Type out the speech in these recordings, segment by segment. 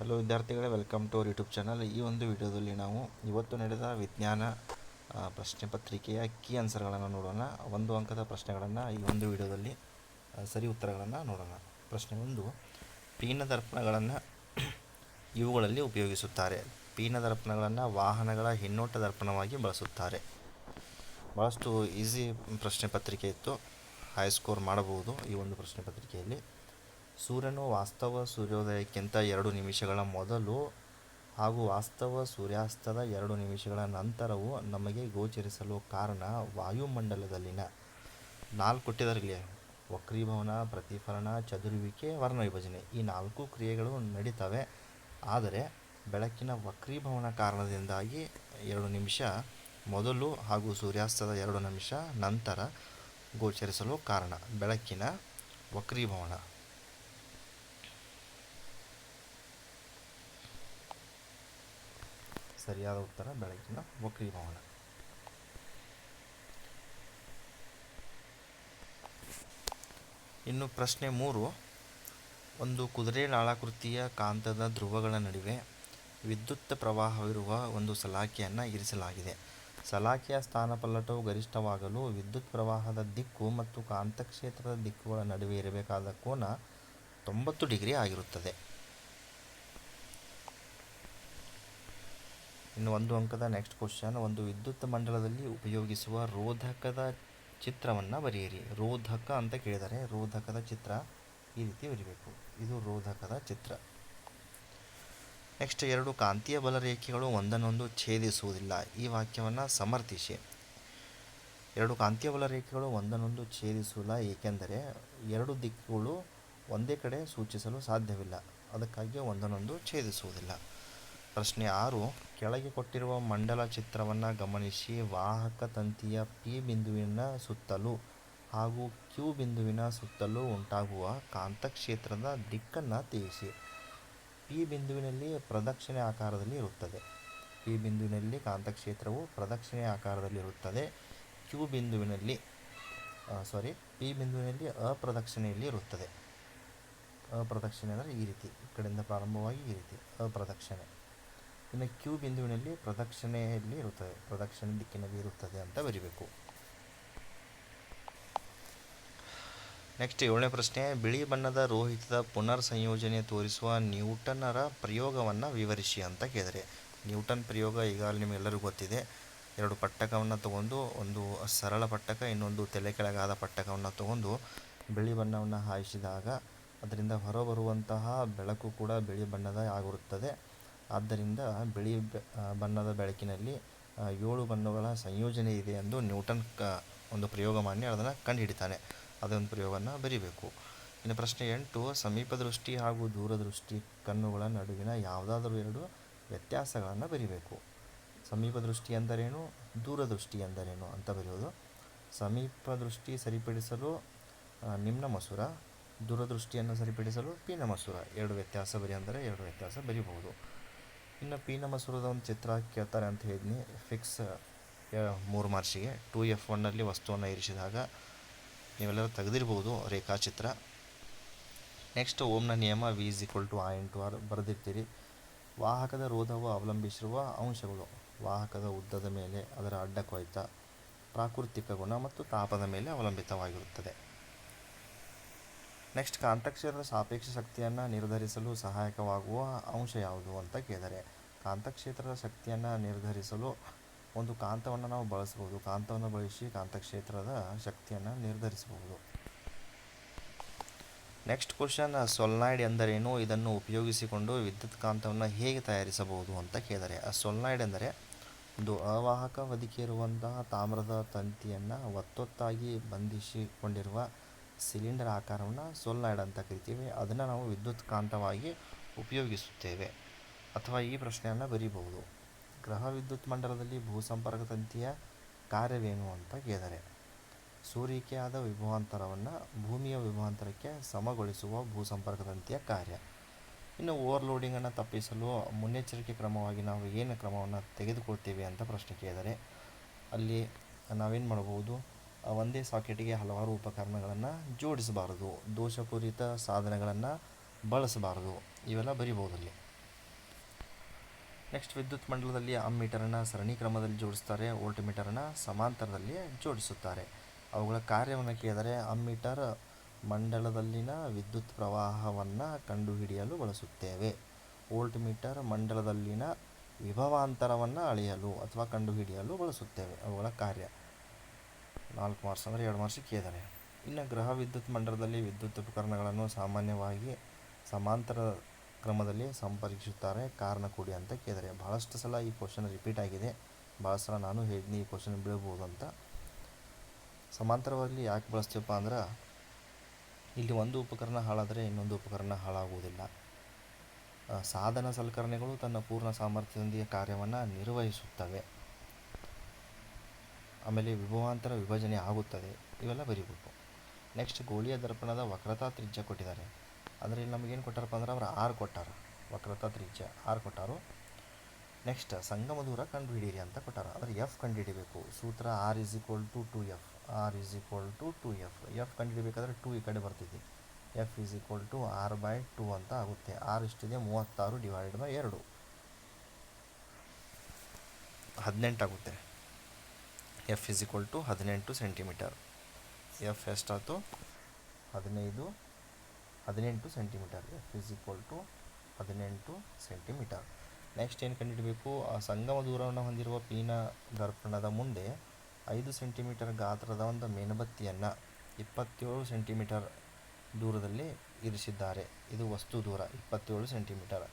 Hello ವಿದ್ಯಾರ್ಥಿಗಳೇ welcome to our YouTube channel ಈ ಒಂದು ವಿಡಿಯೋದಲ್ಲಿ ನಾವು ಇವತ್ತು ನಡೆದ ವಿಜ್ಞಾನ ಪ್ರಶ್ನೆ ಪತ್ರಿಕೆಯ ಕೀ ಆನ್ಸರ್ಗಳನ್ನು ನೋಡೋಣ. ಒಂದು ಅಂಕದ ಪ್ರಶ್ನೆಗಳನ್ನು ಈ ಒಂದು ವಿಡಿಯೋದಲ್ಲಿ ಸರಿ ಉತ್ತರಗಳನ್ನು ನೋಡೋಣ. ಪ್ರಶ್ನೆ ಒಂದು, ಪೀನ ದರ್ಪಣಗಳನ್ನು ಇವುಗಳಲ್ಲಿ ಉಪಯೋಗಿಸುತ್ತಾರೆ. ಪೀನ ದರ್ಪಣಗಳನ್ನು ವಾಹನಗಳ ಹಿನ್ನೋಟ ದರ್ಪಣವಾಗಿ ಬಳಸುತ್ತಾರೆ. ಭಾಳಷ್ಟು ಈಸಿ ಪ್ರಶ್ನೆ ಪತ್ರಿಕೆ ಇತ್ತು. ಹೈ ಸ್ಕೋರ್ ಮಾಡಬಹುದು ಈ ಒಂದು ಪ್ರಶ್ನೆ ಪತ್ರಿಕೆಯಲ್ಲಿ. ಸೂರ್ಯನು ವಾಸ್ತವ ಸೂರ್ಯೋದಯಕ್ಕಿಂತ ಎರಡು ನಿಮಿಷಗಳ ಮೊದಲು ಹಾಗೂ ವಾಸ್ತವ ಸೂರ್ಯಾಸ್ತದ ಎರಡು ನಿಮಿಷಗಳ ನಂತರವೂ ನಮಗೆ ಗೋಚರಿಸಲು ಕಾರಣ ವಾಯುಮಂಡಲದಲ್ಲಿನ ನಾಲ್ಕು ಕೊಟ್ಟಿದ್ದಾರೆ ವಕ್ರೀಭವನ, ಪ್ರತಿಫಲನ, ಚದುರುವಿಕೆ, ವರ್ಣವಿಭಜನೆ ಈ ನಾಲ್ಕು ಕ್ರಿಯೆಗಳು ನಡೀತವೆ. ಆದರೆ ಬೆಳಕಿನ ವಕ್ರೀಭವನ ಕಾರಣದಿಂದಾಗಿ ಎರಡು ನಿಮಿಷ ಮೊದಲು ಹಾಗೂ ಸೂರ್ಯಾಸ್ತದ ಎರಡು ನಿಮಿಷ ನಂತರ ಗೋಚರಿಸಲು ಕಾರಣ ಬೆಳಕಿನ ವಕ್ರೀಭವನ. ಸರಿಯಾದ ಉತ್ತರ ಬೆಳಕಿನ ವಕ್ರೀಭವನ ಇನ್ನು ಪ್ರಶ್ನೆ ಮೂರು. ಒಂದು ಕುದುರೆ ಲಾಳಾಕೃತಿಯ ಕಾಂತದ ಧ್ರುವಗಳ ನಡುವೆ ವಿದ್ಯುತ್ ಪ್ರವಾಹವಿರುವ ಒಂದು ಸಲಾಕೆಯನ್ನು ಇರಿಸಲಾಗಿದೆ. ಸಲಾಕೆಯ ಸ್ಥಾನಪಲ್ಲಟವು ಗರಿಷ್ಠವಾಗಲು ವಿದ್ಯುತ್ ಪ್ರವಾಹದ ದಿಕ್ಕು ಮತ್ತು ಕಾಂತಕ್ಷೇತ್ರದ ದಿಕ್ಕುಗಳ ನಡುವೆ ಇರಬೇಕಾದ ಕೋನ ತೊಂಬತ್ತು ಡಿಗ್ರಿ ಆಗಿರುತ್ತದೆ. ಇನ್ನು ಒಂದು ಅಂಕದ ನೆಕ್ಸ್ಟ್ ಕ್ವಶನ್ ಒಂದು ವಿದ್ಯುತ್ ಮಂಡಲದಲ್ಲಿ ಉಪಯೋಗಿಸುವ ರೋಧಕದ ಚಿತ್ರವನ್ನು ಬರೆಯಿರಿ. ರೋಧಕ ಅಂತ ಕೇಳಿದರೆ ರೋಧಕದ ಚಿತ್ರ ಈ ರೀತಿ ಬರೀಬೇಕು. ಇದು ರೋಧಕದ ಚಿತ್ರ. ನೆಕ್ಸ್ಟ್ ಎರಡು ಕಾಂತೀಯ ಬಲರೇಖೆಗಳು ಒಂದನ್ನೊಂದು ಛೇದಿಸುವುದಿಲ್ಲ. ಈ ವಾಕ್ಯವನ್ನು ಸಮರ್ಥಿಸಿ. ಎರಡು ಕಾಂತೀಯ ಬಲರೇಖೆಗಳು ಒಂದನ್ನೊಂದು ಛೇದಿಸುವುದಿಲ್ಲ, ಏಕೆಂದರೆ ಎರಡು ದಿಕ್ಕುಗಳು ಒಂದೇ ಕಡೆ ಸೂಚಿಸಲು ಸಾಧ್ಯವಿಲ್ಲ. ಅದಕ್ಕಾಗಿ ಒಂದನ್ನೊಂದು ಛೇದಿಸುವುದಿಲ್ಲ. ಪ್ರಶ್ನೆ ಆರು, ಕೆಳಗೆ ಕೊಟ್ಟಿರುವ ಮಂಡಲ ಚಿತ್ರವನ್ನು ಗಮನಿಸಿ. ವಾಹಕ ತಂತಿಯ ಪಿ ಬಿಂದುವಿನ ಸುತ್ತಲೂ ಹಾಗೂ ಕ್ಯೂ ಬಿಂದುವಿನ ಸುತ್ತಲೂ ಉಂಟಾಗುವ ಕಾಂತಕ್ಷೇತ್ರದ ದಿಕ್ಕನ್ನು ತಿಳಿಸಿ. ಪಿ ಬಿಂದುವಿನಲ್ಲಿ ಪ್ರದಕ್ಷಿಣೆ ಆಕಾರದಲ್ಲಿ ಇರುತ್ತದೆ. ಪಿ ಬಿಂದುವಿನಲ್ಲಿ ಕಾಂತಕ್ಷೇತ್ರವು ಪ್ರದಕ್ಷಿಣೆ ಆಕಾರದಲ್ಲಿ ಇರುತ್ತದೆ. ಕ್ಯೂ ಬಿಂದುವಿನಲ್ಲಿ ಸಾರಿ ಪಿ ಬಿಂದುವಿನಲ್ಲಿ ಅಪ್ರದಕ್ಷಿಣೆಯಲ್ಲಿ ಇರುತ್ತದೆ. ಅಪ್ರದಕ್ಷಿಣೆ ಅಂದರೆ ಈ ರೀತಿ, ಈ ಕಡೆಯಿಂದ ಪ್ರಾರಂಭವಾಗಿ ಈ ರೀತಿ, ಅಪ್ರದಕ್ಷಿಣೆ. ಇನ್ನು ಕ್ಯೂ ಬಿಂದುವಿನಲ್ಲಿ ಪ್ರದಕ್ಷಿಣೆಯಲ್ಲಿ ಇರುತ್ತದೆ. ಪ್ರದಕ್ಷಿಣೆ ದಿಕ್ಕಿನಲ್ಲಿ ಇರುತ್ತದೆ ಅಂತ ಬರೀಬೇಕು. ನೆಕ್ಸ್ಟ್ ಏಳನೇ ಪ್ರಶ್ನೆ, ಬಿಳಿ ಬಣ್ಣದ ರೋಹಿತದ ಪುನರ್ ಸಂಯೋಜನೆ ತೋರಿಸುವ ನ್ಯೂಟನ್ನರ ಪ್ರಯೋಗವನ್ನು ವಿವರಿಸಿ ಅಂತ ಕೇಳಿದರೆ. ನ್ಯೂಟನ್ ಪ್ರಯೋಗ ಈಗಾಗಲೇ ನಿಮಗೆಲ್ಲರಿಗೂ ಗೊತ್ತಿದೆ. ಎರಡು ಪಟ್ಟಕವನ್ನು ತಗೊಂಡು ಒಂದು ಸರಳ ಪಟ್ಟಕ, ಇನ್ನೊಂದು ತಲೆ ಕೆಳಗಾದ ಪಟ್ಟಕವನ್ನು ತಗೊಂಡು ಬಿಳಿ ಬಣ್ಣವನ್ನು ಹಾಯಿಸಿದಾಗ ಅದರಿಂದ ಹೊರಬರುವಂತಹ ಬೆಳಕು ಕೂಡ ಬಿಳಿ ಬಣ್ಣದ ಆಗಿರುತ್ತದೆ ಆದ್ದರಿಂದ ಬಿಳಿ ಬಣ್ಣದ ಬೆಳಕಿನಲ್ಲಿ ಏಳು ಬಣ್ಣಗಳ ಸಂಯೋಜನೆ ಇದೆ ಎಂದು ನ್ಯೂಟನ್ ಕ, ಒಂದು ಪ್ರಯೋಗ ಮಾಡಿ ಅದನ್ನು ಕಂಡುಹಿಡಿತಾನೆ. ಅದೊಂದು ಪ್ರಯೋಗವನ್ನು ಬರಿಬೇಕು. ಇನ್ನು ಪ್ರಶ್ನೆ ಎಂಟು ಸಮೀಪ ದೃಷ್ಟಿ ಹಾಗೂ ದೂರದೃಷ್ಟಿ ಕಣ್ಣುಗಳ ನಡುವಿನ ಯಾವುದಾದರೂ ಎರಡು ವ್ಯತ್ಯಾಸಗಳನ್ನು ಬರಿಬೇಕು. ಸಮೀಪ ದೃಷ್ಟಿ ಎಂದರೇನು? ದೂರದೃಷ್ಟಿ ಎಂದರೇನು ಅಂತ ಬರೆಯೋದು. ಸಮೀಪ ದೃಷ್ಟಿ ಸರಿಪಡಿಸಲು ನಿಮ್ನ ಮಸೂರ, ದೂರದೃಷ್ಟಿಯನ್ನು ಸರಿಪಡಿಸಲು ಪೀನ ಮಸೂರ. ಎರಡು ವ್ಯತ್ಯಾಸ ಬರಿ ಅಂದರೆ ಎರಡು ವ್ಯತ್ಯಾಸ ಬರಿಬಹುದು. ಇನ್ನು ನಮ್ಮ ಮಸೂರದ ಒಂದು ಚಿತ್ರ ಕೇಳ್ತಾರೆ ಅಂತ ಹೇಳಿದ್ನಿ. ಫಿಕ್ಸ್ ಮೂರು ಮಾರ್ಚಿಗೆ ಟು ಎಫ್ ಒನ್ನಲ್ಲಿ ವಸ್ತುವನ್ನು ಇರಿಸಿದಾಗ ನೀವೆಲ್ಲರೂ ತೆಗೆದಿರ್ಬೋದು ರೇಖಾಚಿತ್ರ. ನೆಕ್ಸ್ಟ್ ಓಮ್ನ ನಿಯಮ V is equal to I into R ಬರೆದಿರ್ತೀರಿ. ವಾಹಕದ ರೋಧವು ಅವಲಂಬಿಸಿರುವ ಅಂಶಗಳು, ವಾಹಕದ ಉದ್ದದ ಮೇಲೆ ಅದರ ಅಡ್ಡ ಕೊಯ್ತ, ಪ್ರಾಕೃತಿಕ ಗುಣ ಮತ್ತು ತಾಪದ ಮೇಲೆ ಅವಲಂಬಿತವಾಗಿರುತ್ತದೆ. ನೆಕ್ಸ್ಟ್ ಕಾಂತಕ್ಷೇತ್ರದ ಸಾಪೇಕ್ಷ ಶಕ್ತಿಯನ್ನು ನಿರ್ಧರಿಸಲು ಸಹಾಯಕವಾಗುವ ಅಂಶ ಯಾವುದು ಅಂತ ಕೇಳಿದರೆ, ಕಾಂತಕ್ಷೇತ್ರದ ಶಕ್ತಿಯನ್ನು ನಿರ್ಧರಿಸಲು ಒಂದು ಕಾಂತವನ್ನು ನಾವು ಬಳಸಬಹುದು. ಕಾಂತವನ್ನು ಬಳಸಿ ಕಾಂತಕ್ಷೇತ್ರದ ಶಕ್ತಿಯನ್ನು ನಿರ್ಧರಿಸಬಹುದು. ನೆಕ್ಸ್ಟ್ ಕ್ವಶನ್, ಸೊಲ್ನಾಯ್ಡ್ ಎಂದರೇನು? ಇದನ್ನು ಉಪಯೋಗಿಸಿಕೊಂಡು ವಿದ್ಯುತ್ ಕಾಂತವನ್ನು ಹೇಗೆ ತಯಾರಿಸಬಹುದು ಅಂತ ಕೇಳಿದರೆ ಆ ಸೊಲ್ನಾಯ್ಡ್ ಎಂದರೆ ಒಂದು ಅವಾಹಕ ಹೊದಿಕೆ ಇರುವಂತಹ ತಾಮ್ರದ ತಂತಿಯನ್ನು ಒತ್ತೊತ್ತಾಗಿ ಬಂಧಿಸಿಕೊಂಡಿರುವ ಸಿಲಿಂಡರ್ ಆಕಾರವನ್ನು ಸೊಲ್ನಾಯ್ಡ್ ಅಂತ ಕರಿತೀವಿ. ಅದನ್ನು ನಾವು ವಿದ್ಯುತ್ ಕಾಂತವಾಗಿ ಉಪಯೋಗಿಸುತ್ತೇವೆ. ಅಥವಾ ಈ ಪ್ರಶ್ನೆಯನ್ನು ಬರೀಬಹುದು. ಗ್ರಹ ವಿದ್ಯುತ್ ಮಂಡಲದಲ್ಲಿ ಭೂಸಂಪರ್ಕ ತಂತಿಯ ಕಾರ್ಯವೇನು ಅಂತ ಕೇಳಿದರೆ, ಸೂರಿಕೆಯಾದ ವಿಭವಾಂತರವನ್ನು ಭೂಮಿಯ ವಿಭವಾಂತರಕ್ಕೆ ಸಮಗೊಳಿಸುವ ಭೂಸಂಪರ್ಕ ತಂತಿಯ ಕಾರ್ಯ. ಇನ್ನು ಓವರ್ಲೋಡಿಂಗನ್ನು ತಪ್ಪಿಸಲು ಮುನ್ನೆಚ್ಚರಿಕೆ ಕ್ರಮವಾಗಿ ನಾವು ಏನು ಕ್ರಮವನ್ನು ತೆಗೆದುಕೊಳ್ತೇವೆ ಅಂತ ಪ್ರಶ್ನೆ ಕೇಳಿದರೆ, ಅಲ್ಲಿ ನಾವೇನು ಮಾಡ್ಬೋದು ಆ ಒಂದೇ ಸಾಕೆಟಿಗೆ ಹಲವಾರು ಉಪಕರಣಗಳನ್ನು ಜೋಡಿಸಬಾರದು. ದೋಷಪೂರಿತ ಸಾಧನಗಳನ್ನು ಬಳಸಬಾರದು. ಇವೆಲ್ಲ ಬರಿಬೋದು ಅಲ್ಲಿ. ನೆಕ್ಸ್ಟ್ ವಿದ್ಯುತ್ ಮಂಡಲದಲ್ಲಿ ಅಮ್ಮೀಟರನ್ನು ಸರಣಿ ಕ್ರಮದಲ್ಲಿ ಜೋಡಿಸ್ತಾರೆ, ವೋಲ್ಟ್ ಮೀಟರನ್ನು ಸಮಾಂತರದಲ್ಲಿ ಜೋಡಿಸುತ್ತಾರೆ. ಅವುಗಳ ಕಾರ್ಯವನ್ನು ಕೇಳಿದರೆ ಅಮ್ಮೀಟರ್ ಮಂಡಲದಲ್ಲಿನ ವಿದ್ಯುತ್ ಪ್ರವಾಹವನ್ನು ಕಂಡುಹಿಡಿಯಲು ಬಳಸುತ್ತೇವೆ. ವೋಲ್ಟ್ ಮೀಟರ್ ಮಂಡಲದಲ್ಲಿನ ವಿಭವಾಂತರವನ್ನು ಅಳೆಯಲು ಅಥವಾ ಕಂಡುಹಿಡಿಯಲು ಬಳಸುತ್ತೇವೆ. ಅವುಗಳ ಕಾರ್ಯ. ನಾಲ್ಕು ಮಾರ್ಕ್ಸ್ ಅಂದರೆ ಎರಡು ಮಾರ್ಕ್ಸಿಗೆ ಕೇಳಿದ್ದಾರೆ ಇನ್ನು ಗೃಹ ವಿದ್ಯುತ್ ಮಂಡಲದಲ್ಲಿ ವಿದ್ಯುತ್ ಉಪಕರಣಗಳನ್ನು ಸಾಮಾನ್ಯವಾಗಿ ಸಮಾಂತರ ಕ್ರಮದಲ್ಲಿ ಸಂಪರ್ಕಿಸುತ್ತಾರೆ. ಕಾರಣ ಕೊಡಿ ಅಂತ ಕೇಳಿದರೆ. ಭಾಳಷ್ಟು ಸಲ ಈ ಕ್ವಶನ್ ರಿಪೀಟ್ ಆಗಿದೆ. ಭಾಳ ಸಲ ನಾನು ಹೇಳಿದ್ನಿ ಈ ಕ್ವಶನ್ ಬೀಳ್ಬೋದು ಅಂತ. ಸಮಾಂತರವಾಗಿ ಯಾಕೆ ಬಳಸ್ತೀವಪ್ಪ ಅಂದ್ರೆ, ಇಲ್ಲಿ ಒಂದು ಉಪಕರಣ ಹಾಳಾದರೆ ಇನ್ನೊಂದು ಉಪಕರಣ ಹಾಳಾಗುವುದಿಲ್ಲ. ಸಾಧನ ಸಲಕರಣೆಗಳು ತನ್ನ ಪೂರ್ಣ ಸಾಮರ್ಥ್ಯದೊಂದಿಗೆ ಕಾರ್ಯವನ್ನು ನಿರ್ವಹಿಸುತ್ತವೆ. ಆಮೇಲೆ ವಿಭವಾಂತರ ವಿಭಜನೆ ಆಗುತ್ತದೆ. ಇವೆಲ್ಲ ಬರೀಬೇಕು ನೆಕ್ಸ್ಟ್ ಗೋಳಿಯ ದರ್ಪಣದ ವಕ್ರತಾ ತ್ರಿಜ್ಯ ಕೊಟ್ಟಿದ್ದಾರೆ. ಅಂದರೆ ಇಲ್ಲಿ ನಮಗೇನು ಕೊಟ್ಟಾರಪ್ಪ ಅಂದ್ರೆ ಅವ್ರು ಆರು ಕೊಟ್ಟಾರ. ವಕ್ರತಾ ತ್ರಿಜ್ಯ, ಆರು ಕೊಟ್ಟಾರು. ನೆಕ್ಸ್ಟ್ ಸಂಗಮ ದೂರ ಕಂಡುಹಿಡಿಯಿರಿ ಅಂತ ಕೊಟ್ಟಾರ. ಅಂದರೆ ಎಫ್ ಕಂಡುಹಿಡಿಬೇಕು. ಸೂತ್ರ R is equal to two F R is equal to two F F ಕಂಡುಹಿಡಿಬೇಕಾದ್ರೆ two ಈ ಕಡೆ ಬರ್ತಿದೆ. F is equal to R by two ಅಂತ ಆಗುತ್ತೆ. ಆರ್ ಇಷ್ಟಿದೆ ಮೂವತ್ತಾರು ಡಿವೈಡ್ ಬೈ ಎರಡು. ಹದಿನೆಂಟಾಗುತ್ತೆ ಎಫ್ ಇಸ್ ಈಕ್ವಲ್ ಟು ಹದಿನೆಂಟು ಸೆಂಟಿಮೀಟರ್ ಎಫ್ ಎಷ್ಟಾಯ್ತು ಹದಿನೈದು, ಹದಿನೆಂಟು centimetre F is equal to ಹದಿನೆಂಟು ಸೆಂಟಿಮೀಟರ್ ನೆಕ್ಸ್ಟ್ ಏನು ಕಂಡುಹಿಡಬೇಕು ಆ ಸಂಗಮ ದೂರವನ್ನು ಹೊಂದಿರುವ ಪೀನ ದರ್ಪಣದ ಮುಂದೆ ಐದು ಸೆಂಟಿಮೀಟರ್ ಗಾತ್ರದ ಒಂದು ಮೇಣಬತ್ತಿಯನ್ನು ಇಪ್ಪತ್ತೇಳು ಸೆಂಟಿಮೀಟರ್ ದೂರದಲ್ಲಿ ಇರಿಸಿದ್ದಾರೆ. ಇದು ವಸ್ತು ದೂರ, ಇಪ್ಪತ್ತೇಳು ಸೆಂಟಿಮೀಟರ್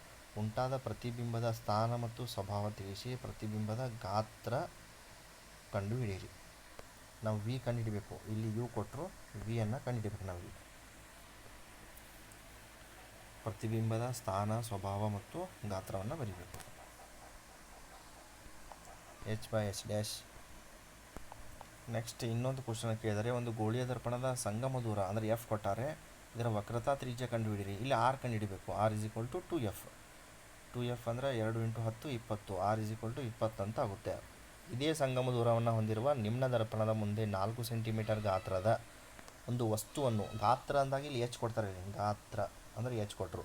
ಉಂಟಾದ ಪ್ರತಿಬಿಂಬದ ಸ್ಥಾನ ಮತ್ತು ಸ್ವಭಾವ ತಿಳಿಸಿ ಪ್ರತಿಬಿಂಬದ ಗಾತ್ರ ಕಂಡುಹಿಡಿಯಿರಿ. ನಾವು ವಿ ಕಂಡುಹಿಡಬೇಕು. ಇಲ್ಲಿ ಯು ಕೊಟ್ಟರು ವಿಯನ್ನು ಕಂಡುಹಿಡಬೇಕು ನಾವು ಇಲ್ಲಿ ಪ್ರತಿಬಿಂಬದ ಸ್ಥಾನ, ಸ್ವಭಾವ ಮತ್ತು ಗಾತ್ರವನ್ನು ಬರೀಬೇಕು. H by H dash next ಇನ್ನೊಂದು ಕ್ವಶನ್ ಕೇಳಿದರೆ, ಒಂದು ಗೋಳಿಯ ದರ್ಪಣದ ಸಂಗಮ ದೂರ ಅಂದರೆ ಎಫ್ ಕೊಟ್ಟಾರೆ, ಇದರ ವಕ್ರತಾ ತ್ರಿಜ್ಯ ಕಂಡುಹಿಡಿಯಿರಿ. ಇಲ್ಲಿ ಆರ್ ಕಂಡುಹಿಡಿಬೇಕು. R is equal to two F two F ಅಂದರೆ ಎರಡು ಇಂಟು ಹತ್ತು, ಇಪ್ಪತ್ತು. ಆರ್ ಇಸ್ ಈಕ್ವಲ್ ಟು ಇಪ್ಪತ್ತು ಅಂತ ಆಗುತ್ತೆ. ಇದೇ ಸಂಗಮ ದೂರವನ್ನು ಹೊಂದಿರುವ ನಿಮ್ನ ದರ್ಪಣದ ಮುಂದೆ ನಾಲ್ಕು ಸೆಂಟಿಮೀಟರ್ ಗಾತ್ರದ ಒಂದು ವಸ್ತುವನ್ನು, ಗಾತ್ರ ಅಂದಾಗ ಇಲ್ಲಿ ಎಚ್ ಕೊಡ್ತಾರೆ ಗಾತ್ರ ಅಂದರೆ ಎಚ್ ಕೊಟ್ಟರು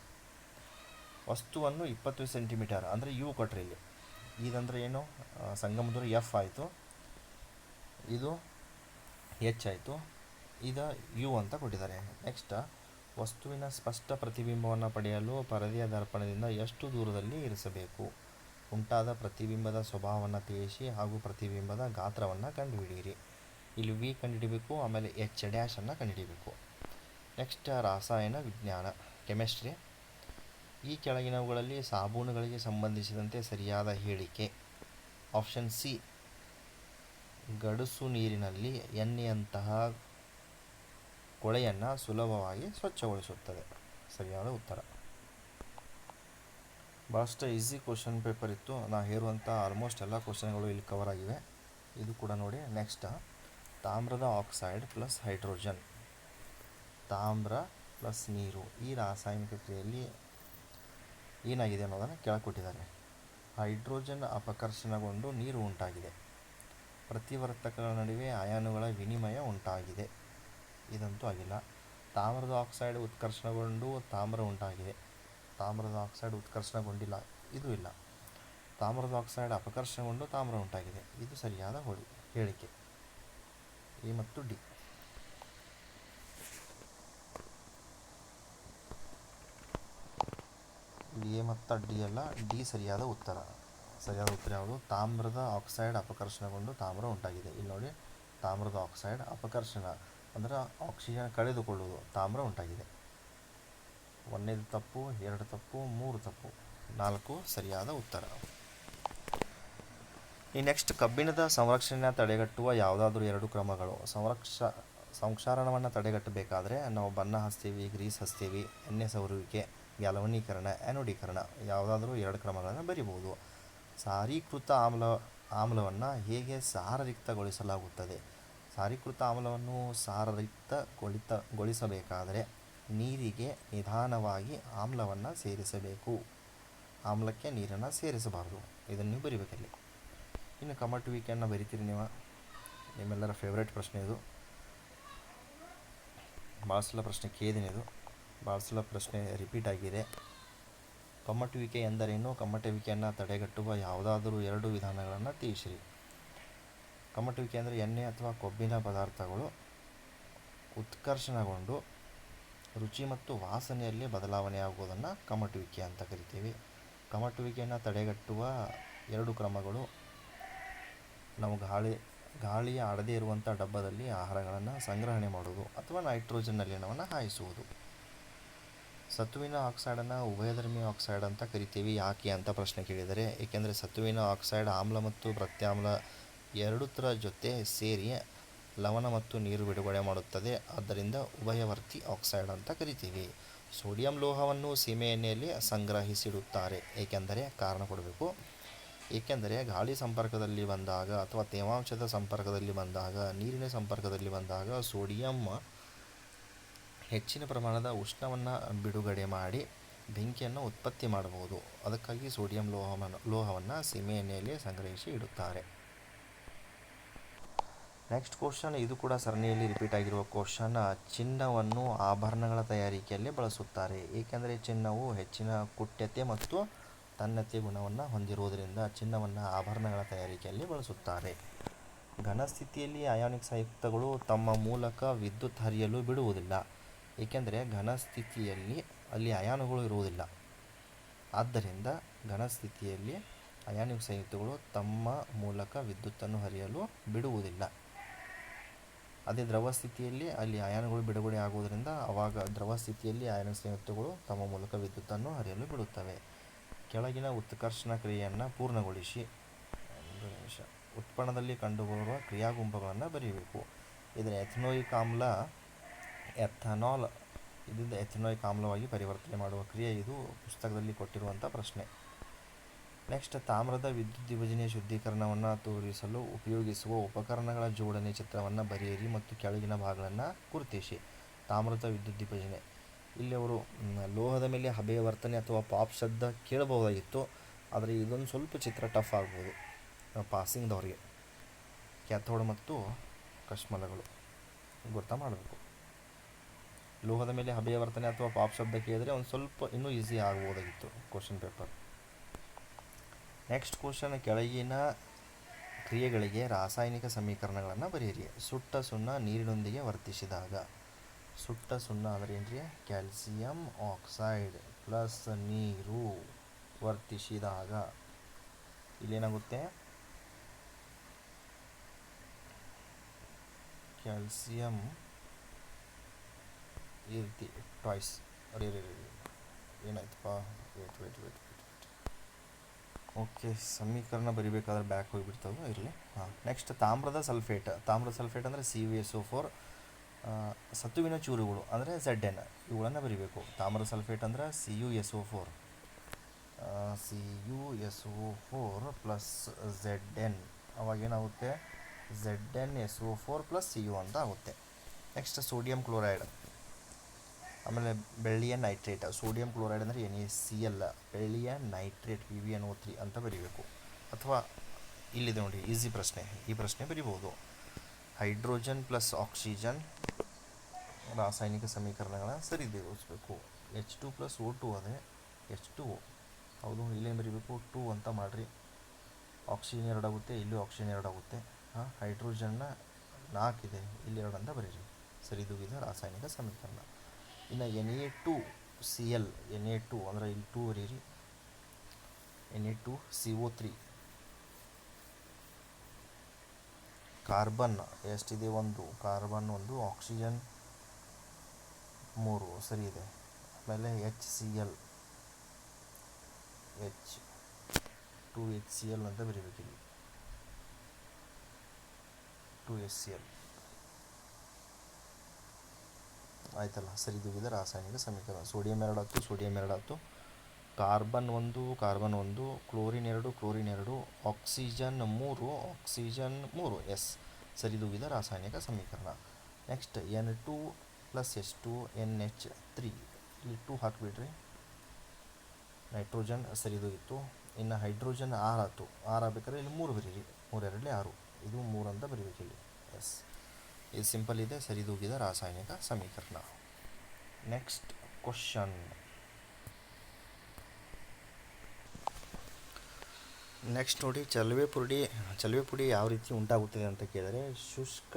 ವಸ್ತುವನ್ನು ಇಪ್ಪತ್ತು ಸೆಂಟಿಮೀಟರ್ ಅಂದರೆ ಯು ಕೊಟ್ಟರೆ ಇಲ್ಲಿ. ಇದಂದರೆ ಏನು? ಸಂಗಮ ದೂರ ಎಫ್ ಆಯಿತು. ಇದು ಎಚ್ ಆಯಿತು. ಇದು ಯು ಅಂತ ಕೊಟ್ಟಿದ್ದಾರೆ. ನೆಕ್ಸ್ಟ್ ವಸ್ತುವಿನ ಸ್ಪಷ್ಟ ಪ್ರತಿಬಿಂಬವನ್ನು ಪಡೆಯಲು ಪರದೆಯ ದರ್ಪಣದಿಂದ ಎಷ್ಟು ದೂರದಲ್ಲಿ ಇರಿಸಬೇಕು? ಉಂಟಾದ ಪ್ರತಿಬಿಂಬದ ಸ್ವಭಾವವನ್ನು ತಿಳಿಸಿ ಹಾಗೂ ಪ್ರತಿಬಿಂಬದ ಗಾತ್ರವನ್ನು ಕಂಡುಹಿಡಿಯಿರಿ. ಇಲ್ಲಿ ವಿ ಕಂಡುಹಿಡಿಬೇಕು, ಆಮೇಲೆ ಎಚ್ ಡ್ಯಾಶನ್ನು ಕಂಡುಹಿಡಿಬೇಕು. ನೆಕ್ಸ್ಟ್ ರಾಸಾಯನ ವಿಜ್ಞಾನ ಕೆಮಿಸ್ಟ್ರಿ ಈ ಕೆಳಗಿನವುಗಳಲ್ಲಿ ಸಾಬೂನುಗಳಿಗೆ ಸಂಬಂಧಿಸಿದಂತೆ ಸರಿಯಾದ ಹೇಳಿಕೆ. ಆಪ್ಷನ್ ಸಿ ಗಡುಸು ನೀರಿನಲ್ಲಿ ಎಣ್ಣೆಯಂತಹ ಕೊಳೆಯನ್ನು ಸುಲಭವಾಗಿ ಸ್ವಚ್ಛಗೊಳಿಸುತ್ತದೆ. ಸರಿಯಾದ ಉತ್ತರ. ಭಾಳಷ್ಟು ಈಸಿ ಕ್ವಶನ್ ಪೇಪರ್ ಇತ್ತು. ನಾನು ಹೇರುವಂಥ ಆಲ್ಮೋಸ್ಟ್ ಎಲ್ಲ ಕ್ವಶನ್ಗಳು ಇಲ್ಲಿ ಕವರ್ ಆಗಿವೆ. ಇದು ಕೂಡ ನೋಡಿ ನೆಕ್ಸ್ಟ್ ತಾಮ್ರದ ಆಕ್ಸೈಡ್ ಪ್ಲಸ್ ಹೈಡ್ರೋಜನ್ ತಾಮ್ರ ಪ್ಲಸ್ ನೀರು ಈ ರಾಸಾಯನಿಕ ಕ್ರಿಯೆಯಲ್ಲಿ ಏನಾಗಿದೆ ಅನ್ನೋದನ್ನು ಕೆಳಕೊಟ್ಟಿದ್ದಾರೆ. ಹೈಡ್ರೋಜನ್ ಅಪಕರ್ಷಣಗೊಂಡು ನೀರು ಉಂಟಾಗಿದೆ. ಪ್ರತಿವರ್ತಕಗಳ ನಡುವೆ ಅಯಾನುಗಳ ವಿನಿಮಯ ಉಂಟಾಗಿದೆ. ಇದಂತೂ ಆಗಿಲ್ಲ. ತಾಮ್ರದ ಆಕ್ಸೈಡ್ ಉತ್ಕರ್ಷಣಗೊಂಡು ತಾಮ್ರ ಉಂಟಾಗಿದೆ. ತಾಮ್ರದ ಆಕ್ಸೈಡ್ ಉತ್ಕರ್ಷಣಗೊಂಡಿಲ್ಲ. ಇದು ಇಲ್ಲ. ತಾಮ್ರದ ಆಕ್ಸೈಡ್ ಅಪಕರ್ಷಣಗೊಂಡು ತಾಮ್ರ ಉಂಟಾಗಿದೆ. ಇದು ಸರಿಯಾದ ಹೊಳಿ. ಹೇಳಿಕೆ. ಎ ಮತ್ತು ಡಿ. ಎ ಮತ್ತು ಡಿ ಅಲ್ಲ. ಡಿ ಸರಿಯಾದ ಉತ್ತರ. ಸರಿಯಾದ ಉತ್ತರ ಯಾವುದು? ತಾಮ್ರದ ಆಕ್ಸೈಡ್ ಅಪಕರ್ಷಣಗೊಂಡು ತಾಮ್ರ ಉಂಟಾಗಿದೆ. ಇಲ್ಲಿ ನೋಡಿ. ತಾಮ್ರದ ಆಕ್ಸೈಡ್ ಅಪಕರ್ಷಣ. ಅಂದರೆ ಆಕ್ಸಿಜನ್ ಕಳೆದುಕೊಳ್ಳುವುದು. ತಾಮ್ರ ಉಂಟಾಗಿದೆ. ಒಂದನೇದು ತಪ್ಪು, ಎರಡು ತಪ್ಪು, ಮೂರು ತಪ್ಪು. ನಾಲ್ಕು ಸರಿಯಾದ ಉತ್ತರ. ಈ ನೆಕ್ಸ್ಟ್ ಕಬ್ಬಿಣದ ಸಂರಕ್ಷಣೆಯ ತಡೆಗಟ್ಟುವ ಯಾವುದಾದ್ರೂ ಎರಡು ಕ್ರಮಗಳು. ಸಂರಕ್ಷ, ಸಂಕ್ಷಾರಣವನ್ನು ತಡೆಗಟ್ಟಬೇಕಾದ್ರೆ ನಾವು ಬಣ್ಣ ಹಸ್ತೀವಿ ಗ್ರೀಸ್ ಹಸ್ತೀವಿ ಎಣ್ಣೆ ಸವರುವಿಕೆ ಗ್ಯಾಲವನೀಕರಣ ಆ್ಯನೋಡೀಕರಣ ಯಾವುದಾದ್ರೂ ಎರಡು ಕ್ರಮಗಳನ್ನು ಬರಿಬೋದು ಸಾರೀಕೃತ ಆಮ್ಲ, ಆಮ್ಲವನ್ನು ಹೇಗೆ ಸಾರರಿಕ್ತಗೊಳಿಸಲಾಗುತ್ತದೆ? ಸಾರೀಕೃತ ಆಮ್ಲವನ್ನು ಸಾರರಿಕ್ತಗೊಳಿತಗೊಳಿಸಬೇಕಾದರೆ ನೀರಿಗೆ ನಿಧಾನವಾಗಿ ಆಮ್ಲವನ್ನು ಸೇರಿಸಬೇಕು. ಆಮ್ಲಕ್ಕೆ ನೀರನ್ನು ಸೇರಿಸಬಾರದು. ಇದನ್ನು ನೀವು ಬರಿಬೇಕಲ್ಲಿ. ಇನ್ನು ಕಮಟುವಿಕೆಯನ್ನು ಬರಿತೀರಿ ನೀವು. ನಿಮ್ಮೆಲ್ಲರ ಫೇವ್ರೇಟ್ ಪ್ರಶ್ನೆ ಇದು. ಭಾಳ ಸಲ ಪ್ರಶ್ನೆ ಕೇಳಿದ್ದೀನಿ ಇದು. ಭಾಳ ಸಲ ಪ್ರಶ್ನೆ ರಿಪೀಟ್ ಆಗಿದೆ. ಕಮಟುವಿಕೆ ಎಂದರೇನು? ಕಮಟುವಿಕೆಯನ್ನು ತಡೆಗಟ್ಟುವ ಯಾವುದಾದರೂ ಎರಡು ವಿಧಾನಗಳನ್ನು ತಿಳಿಸಿರಿ. ಕಮಟುವಿಕೆ ಅಂದರೆ ಎಣ್ಣೆ ಅಥವಾ ಕೊಬ್ಬಿನ ಪದಾರ್ಥಗಳು ಉತ್ಕರ್ಷಣಗೊಂಡು ರುಚಿ ಮತ್ತು ವಾಸನೆಯಲ್ಲಿ ಬದಲಾವಣೆಯಾಗುವುದನ್ನು ಕಮಟುವಿಕೆ ಅಂತ ಕರಿತೀವಿ. ಕಮಟುವಿಕೆಯನ್ನು ತಡೆಗಟ್ಟುವ ಎರಡು ಕ್ರಮಗಳು. ನಾವು ಗಾಳಿ, ಗಾಳಿಯ ಆಡದೇ ಇರುವಂಥ ಡಬ್ಬದಲ್ಲಿ ಆಹಾರಗಳನ್ನು ಸಂಗ್ರಹಣೆ ಮಾಡುವುದು ಅಥವಾ ನೈಟ್ರೋಜನ್ ಹಾಯಿಸುವುದು. ಸತುವಿನ ಆಕ್ಸೈಡನ್ನು ಉಭಯಧರ್ಮಿ ಆಕ್ಸೈಡ್ ಅಂತ ಕರಿತೀವಿ. ಯಾಕೆ ಅಂತ ಪ್ರಶ್ನೆ ಕೇಳಿದರೆ, ಏಕೆಂದರೆ ಸತುವಿನ ಆಕ್ಸೈಡ್ ಆಮ್ಲ ಮತ್ತು ಪ್ರತ್ಯಾಮ್ಲ ಎರಡೂತರ ಜೊತೆ ಸೇರಿ ಲವಣ ಮತ್ತು ನೀರು ಬಿಡುಗಡೆ ಮಾಡುತ್ತದೆ. ಆದ್ದರಿಂದ ಉಭಯವರ್ತಿ ಆಕ್ಸೈಡ್ ಅಂತ ಕರಿತೀವಿ. ಸೋಡಿಯಂ ಲೋಹವನ್ನು ಸೀಮೆ ಎಣ್ಣೆಯಲ್ಲಿ ಸಂಗ್ರಹಿಸಿಡುತ್ತಾರೆ. ಏಕೆಂದರೆ ಕಾರಣ ಕೊಡಬೇಕು. ಏಕೆಂದರೆ ಗಾಳಿ ಸಂಪರ್ಕದಲ್ಲಿ ಬಂದಾಗ ಅಥವಾ ತೇವಾಂಶದ ಸಂಪರ್ಕದಲ್ಲಿ ಬಂದಾಗ, ನೀರಿನ ಸಂಪರ್ಕದಲ್ಲಿ ಬಂದಾಗ ಸೋಡಿಯಂ ಹೆಚ್ಚಿನ ಪ್ರಮಾಣದ ಉಷ್ಣವನ್ನು ಬಿಡುಗಡೆ ಮಾಡಿ ಬೆಂಕಿಯನ್ನು ಉತ್ಪತ್ತಿ ಮಾಡಬಹುದು. ಅದಕ್ಕಾಗಿ ಸೋಡಿಯಂ ಲೋಹವನ್ನು ಲೋಹವನ್ನು ಸೀಮೆ ಎಣ್ಣೆಯಲ್ಲಿ ಸಂಗ್ರಹಿಸಿ ಇಡುತ್ತಾರೆ. ನೆಕ್ಸ್ಟ್ ಕ್ವಶನ್ ಇದು ಕೂಡ ಸರಣಿಯಲ್ಲಿ ರಿಪೀಟ್ ಆಗಿರುವ ಕ್ವಶನ್ ಚಿನ್ನವನ್ನು ಆಭರಣಗಳ ತಯಾರಿಕೆಯಲ್ಲಿ ಬಳಸುತ್ತಾರೆ. ಏಕೆಂದರೆ ಚಿನ್ನವು ಹೆಚ್ಚಿನ ಕುಟ್ಯತೆ ಮತ್ತು ತನ್ನತೆ ಗುಣವನ್ನು ಹೊಂದಿರುವುದರಿಂದ ಚಿನ್ನವನ್ನು ಆಭರಣಗಳ ತಯಾರಿಕೆಯಲ್ಲಿ ಬಳಸುತ್ತಾರೆ. ಘನ ಸ್ಥಿತಿಯಲ್ಲಿ ಅಯಾನಿಕ್ ಸಂಯುಕ್ತಗಳು ತಮ್ಮ ಮೂಲಕ ವಿದ್ಯುತ್ ಹರಿಯಲು ಬಿಡುವುದಿಲ್ಲ. ಏಕೆಂದರೆ ಘನ ಸ್ಥಿತಿಯಲ್ಲಿ ಅಲ್ಲಿ ಅಯಾನುಗಳು ಇರುವುದಿಲ್ಲ. ಆದ್ದರಿಂದ ಘನ ಸ್ಥಿತಿಯಲ್ಲಿ ಅಯಾನಿಕ್ ಸಂಯುಕ್ತಗಳು ತಮ್ಮ ಮೂಲಕ ವಿದ್ಯುತ್ತನ್ನು ಹರಿಯಲು ಬಿಡುವುದಿಲ್ಲ. ಅದೇ ದ್ರವ ಸ್ಥಿತಿಯಲ್ಲಿ ಅಲ್ಲಿ ಅಯಾನುಗಳು ಬಿಡುಗಡೆ ಆಗುವುದರಿಂದ ಅವಾಗ ದ್ರವ ಸ್ಥಿತಿಯಲ್ಲಿ ಅಯಾನು ಸಂಯುಕ್ತಗಳು ತಮ್ಮ ಮೂಲಕ ವಿದ್ಯುತ್ತನ್ನು ಹರಿಯಲು ಬಿಡುತ್ತವೆ. ಕೆಳಗಿನ ಉತ್ಕರ್ಷಣ ಕ್ರಿಯೆಯನ್ನು ಪೂರ್ಣಗೊಳಿಸಿ. ಉತ್ಪನ್ನದಲ್ಲಿ ಕಂಡುಬರುವ ಕ್ರಿಯಾಗುಂಪುಗಳನ್ನು ಬರೆಯಬೇಕು. ಇದರ ಎಥನೋಯಿಕ್ ಆಮ್ಲ, ಎಥನಾಲ್ ಇದರಿಂದ ಎಥನೋಯಿಕ್ ಆಮ್ಲವಾಗಿ ಪರಿವರ್ತನೆ ಮಾಡುವ ಕ್ರಿಯೆ ಇದು ಪುಸ್ತಕದಲ್ಲಿ ಕೊಟ್ಟಿರುವಂಥ ಪ್ರಶ್ನೆ. ನೆಕ್ಸ್ಟ್ ತಾಮ್ರದ ವಿದ್ಯುತ್ ವಿಭಜನೆಯ ಶುದ್ಧೀಕರಣವನ್ನು ತೋರಿಸಲು ಉಪಯೋಗಿಸುವ ಉಪಕರಣಗಳ ಜೋಡಣೆ ಚಿತ್ರವನ್ನು ಬರೆಯಿರಿ ಮತ್ತು ಕೆಳಗಿನ ಭಾಗಗಳನ್ನು ಗುರುತಿಸಿ. ತಾಮ್ರದ ವಿದ್ಯುತ್ ವಿಭಜನೆ. ಇಲ್ಲಿ ಅವರು ಲೋಹದ ಮೇಲೆ ಹಬೆಯ ವರ್ತನೆ ಅಥವಾ ಪಾಪ್ ಶಬ್ದ ಕೇಳಬಹುದಾಗಿತ್ತು, ಆದರೆ ಇದೊಂದು ಸ್ವಲ್ಪ ಚಿತ್ರ ಟಫ್ ಆಗ್ಬೋದು. ಪಾಸಿಂಗ್ದವ್ರಿಗೆ ಕ್ಯಾಥೋಡ್ ಮತ್ತು ಕಶ್ಮಲಗಳು. ಗೊತ್ತ ಮಾಡಬೇಕು. ಲೋಹದ ಮೇಲೆ ಹಬೆಯ ವರ್ತನೆ ಅಥವಾ ಪಾಪ್ ಶಬ್ದ ಕೇಳಿದರೆ ಒಂದು ಸ್ವಲ್ಪ ಇನ್ನೂ ಈಸಿ ಆಗ್ಬೋದಾಗಿತ್ತು, ಕ್ವಶನ್ ಪೇಪರ್. ನೆಕ್ಸ್ಟ್ ಕ್ವಶನ್ ಕೆಳಗಿನ ಕ್ರಿಯೆಗಳಿಗೆ ರಾಸಾಯನಿಕ ಸಮೀಕರಣಗಳನ್ನು ಬರೆಯಿರಿ. ಸುಟ್ಟ ಸುಣ್ಣ ನೀರಿನೊಂದಿಗೆ ವರ್ತಿಸಿದಾಗ. ಸುಟ್ಟ ಸುಣ್ಣ ಅಂದರೆ ರೀ ಕ್ಯಾಲ್ಸಿಯಂ ಆಕ್ಸೈಡ್ ಪ್ಲಸ್ ನೀರು ವರ್ತಿಸಿದಾಗ. ಇಲ್ಲೇನಾಗುತ್ತೆ? ಕ್ಯಾಲ್ಸಿಯಂ ಈ ರೀತಿ ಟಾಯ್ಸ್ ಏನಾಯ್ತಪ್ಪ? ವೇಟ್ ವೇಟ್ ವೇಟ್ ಓಕೆ, ಸಮೀಕರಣ ಬರಿಬೇಕಾದ್ರೆ ಬ್ಯಾಕ್ ಹೋಗಿಬಿಡ್ತಾವೆ, ಇರಲಿ. ಹಾಂ ನೆಕ್ಸ್ಟ್ ತಾಮ್ರದ ಸಲ್ಫೇಟ್ ತಾಮ್ರದ ಸಲ್ಫೇಟ್ ಅಂದರೆ C V S O four ಸತುವಿನ ಚೂರುಗಳು, ಅಂದರೆ ಝೆಡ್ ಎನ್ ಇವುಗಳನ್ನು ಬರಿಬೇಕು. ತಾಮ್ರದ ಸಲ್ಫೇಟ್ ಅಂದರೆ C U S O four C U S O four plus Z N ಅವಾಗೇನಾಗುತ್ತೆ Z N S O four plus C U ಅಂತ ಆಗುತ್ತೆ. ನೆಕ್ಸ್ಟ್ ಸೋಡಿಯಂ ಕ್ಲೋರೈಡ್ ಆಮೇಲೆ ಬೆಳ್ಳಿಯ ನೈಟ್ರೇಟ್, ಸೋಡಿಯಂ ಕ್ಲೋರೈಡ್ ಅಂದರೆ ಎನ್ ಎ ಸಿ ಎಲ್ ಬೆಳ್ಳಿಯ nitrate, P V N O three ಅಂತ ಬರೀಬೇಕು. ಅಥವಾ ಇಲ್ಲಿದೆ ನೋಡಿ, ಈಸಿ ಪ್ರಶ್ನೆ. ಈ ಪ್ರಶ್ನೆ ಬರಿಬೋದು. ಹೈಡ್ರೋಜನ್ ಪ್ಲಸ್ ಆಕ್ಸಿಜನ್ ರಾಸಾಯನಿಕ ಸಮೀಕರಣಗಳನ್ನ ಸರಿದೂಗಿಸ್ಬೇಕು H two plus O two ಅದೇ. ಎಚ್ ಟು ಹೌದು, ಇಲ್ಲೇನು ಬರೀಬೇಕು? ಟು ಅಂತ ಮಾಡಿರಿ. ಆಕ್ಸಿಜನ್ ಎರಡಾಗುತ್ತೆ, ಇಲ್ಲೂ ಆಕ್ಸಿಜನ್ ಎರಡಾಗುತ್ತೆ. ಹಾಂ, ಹೈಡ್ರೋಜನ್ನ ನಾಲ್ಕಿದೆ, ಇಲ್ಲಿ ಎರಡು ಅಂತ ಬರೀರಿ ಸರಿದೂಗಿದ ರಾಸಾಯನಿಕ ಸಮೀಕರಣ. ಇನ್ನು N A two C L N A two ಅಂದರೆ ಇಲ್ಲಿ ಟೂ ಬರೀರಿ N A two C O three carbon ಎಷ್ಟಿದೆ ಒಂದು? ಕಾರ್ಬನ್ ಒಂದು ಆಕ್ಸಿಜನ್ ಮೂರು. ಸರಿ ಇದೆ. ಆಮೇಲೆ H C L H two H C L ಅಂತ ಬರೀಬೇಕಿಲ್ಲಿ. ಟು ಎಚ್ ಸಿ ಎಲ್ ಆಯ್ತಲ್ಲ ಸರಿದೂಗಿದ ರಾಸಾಯನಿಕ ಸಮೀಕರಣ. ಸೋಡಿಯಂ ಎರಡು ಹತ್ತು, ಸೋಡಿಯಂ ಎರಡು ಹತ್ತು. ಕಾರ್ಬನ್ ಒಂದು ಕಾರ್ಬನ್ ಒಂದು, ಕ್ಲೋರಿನ್ ಎರಡು ಕ್ಲೋರಿನ್ ಎರಡು, ಆಕ್ಸಿಜನ್ ಮೂರು ಆಕ್ಸಿಜನ್ ಮೂರು. ಎಸ್. ಸರಿದೂಗಿದ ರಾಸಾಯನಿಕ ಸಮೀಕರಣ. Next, N two plus S two, N H three. ಇಲ್ಲಿ ಟು ಹಾಕಿಬಿಡ್ರಿ. ನೈಟ್ರೋಜನ್ ಸರಿದೂಗಿತ್ತು ಇನ್ನು ಹೈಡ್ರೋಜನ್ ಆರು ಆಯ್ತು ಆರು ಆಗ್ಬೇಕಾದ್ರೆ ಇಲ್ಲಿ ಮೂರು ಬರೀರಿ. ಮೂರು ಎರಡಲೇ ಆರು. ಇದು ಮೂರು ಅಂತ ಬರೀಬೇಕು ಇಲ್ಲಿ. ಎಸ್. ಇದು ಸಿಂಪಲ್ ಇದೆ ಸರಿದೂಗಿದ ರಾಸಾಯನಿಕ ಸಮೀಕರಣ. ನೆಕ್ಸ್ಟ್ ಕ್ವಶನ್ ನೆಕ್ಸ್ಟ್ ನೋಡಿ ಚಲುವೆ ಪುಡಿ ಚಲುವೆ ಪುಡಿ ಯಾವ ರೀತಿ ಉಂಟಾಗುತ್ತದೆ ಅಂತ ಕೇಳಿದರೆ, ಶುಷ್ಕ